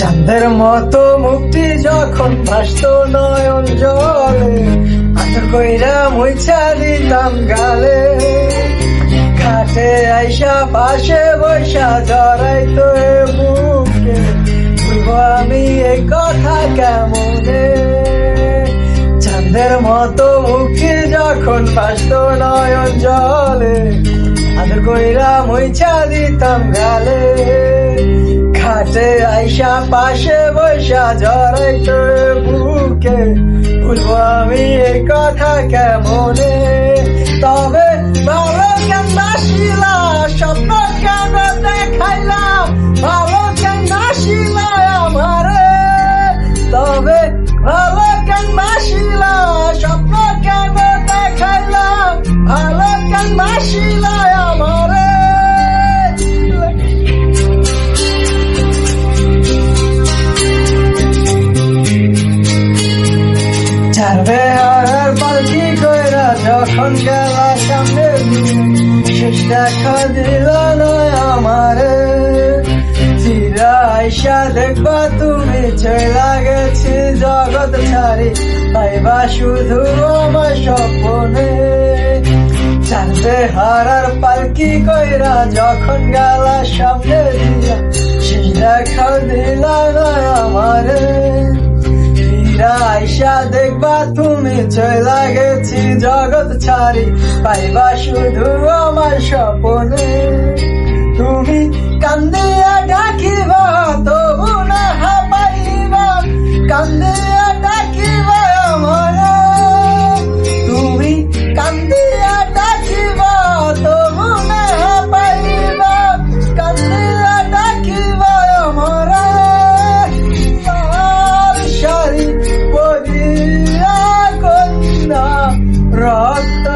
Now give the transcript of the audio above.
চাঁদের মতো মুক্তি যখন ভাসত নয়ন জলে আতর কইরা মুইছা দিতাম গালে। ঘাটে আইসা পাশে বৈশা জড়াইতো এ বুকে আমি এই কথা কেমনে? চাঁদের মতো মুখে যখন ভাসত নয়ন জলে আদর কইরা মুইছা দিতাম গালে। ঘাটে আইসা পাশে বৈশা জড়াইতে বুকে। ভুলবো আমি এই কথা কেমনে? তবে দেখা দিল নয় আমারে। চিরা আইসা দেখবা তুমি চলা গেছি জগৎ ছাড়ি। পাইবা শুধু আমার স্বপ্নে। জানতে হারার পালকি কইরা যখন গালা সামনে দিয়া। শেষ দেখা দিলা নয় দেখবা তুমি চলা গেছি জগৎ ছাড়ি পাইবা শুধু আমার স্বপনে। তুমি কান্দিয়া ডাক rock